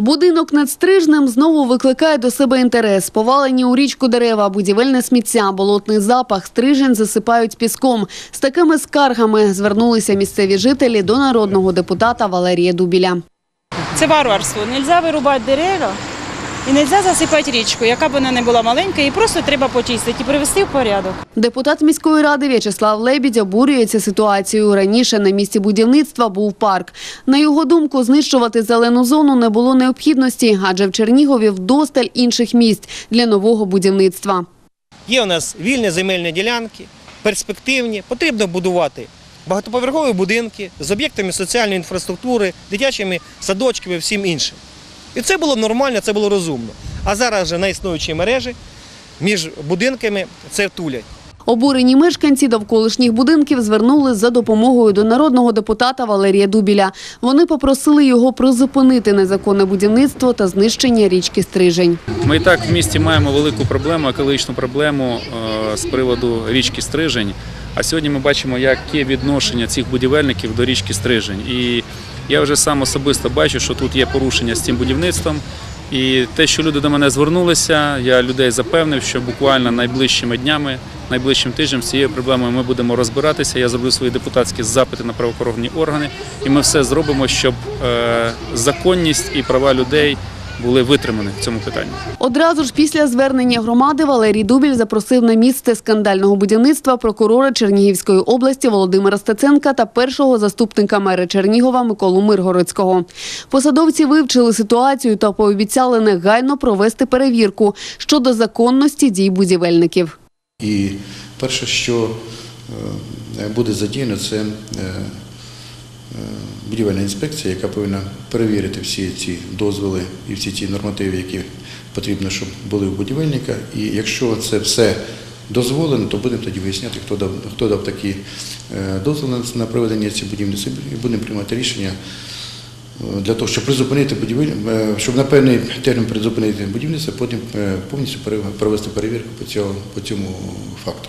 Будинок над Стрижнем знову викликає до себе інтерес. Повалені у річку дерева, будівельне сміття, болотний запах, стрижень засипають піском. З такими скаргами звернулися місцеві жителі до народного депутата Валерія Дубіля. Це варварство. Нельзя вирубати дерева і нельзя засипати річку, яка б вона не була маленька, її просто треба почистити і привести в порядок. Депутат міської ради В'ячеслав Лебідь обурюється ситуацією. Раніше на місці будівництва був парк. На його думку, знищувати зелену зону не було необхідності, адже в Чернігові вдосталь інших місць для нового будівництва. Є у нас вільні земельні ділянки, перспективні, потрібно будувати багатоповерхові будинки з об'єктами соціальної інфраструктури, дитячими садочками, всім іншим. І це було нормально, це було розумно. А зараз вже на існуючій мережі між будинками це тулять. Обурені мешканці довколишніх будинків звернули за допомогою до народного депутата Валерія Дубіля. Вони попросили його призупинити незаконне будівництво та знищення річки Стрижень. Ми і так в місті маємо велику проблему, екологічну проблему е, з приводу річки Стрижень. А сьогодні ми бачимо, яке відношення цих будівельників до річки Стрижень. І я вже сам особисто бачу, що тут є порушення з цим будівництвом. І те, що люди до мене звернулися, я людей запевнив, що буквально найближчими днями, найближчим тижнем з цією проблемою ми будемо розбиратися. Я зроблю свої депутатські запити на правоохоронні органи, і ми все зробимо, щоб е, законність і права людей були витримані в цьому питанні. Одразу ж після звернення громади Валерій Дубіль запросив на місце скандального будівництва прокурора Чернігівської області Володимира Стеценка та першого заступника мера Чернігова Миколу Миргородського. Посадовці вивчили ситуацію та пообіцяли негайно провести перевірку щодо законності дій будівельників. І перше, що е, буде задіяно, це е, будівельна інспекція, яка повинна перевірити всі ці дозволи і всі ті нормативи, які потрібно, щоб були у будівельника. І якщо це все дозволено, то будемо тоді виясняти, хто дав, хто дав такі е, дозволи на- проведення цих будівництв, і будемо приймати рішення. е, Для того, щоб призупинити е, щоб на певний термін призупинити будівництво, потім е, повністю провести перевірку по цьому, по цьому факту.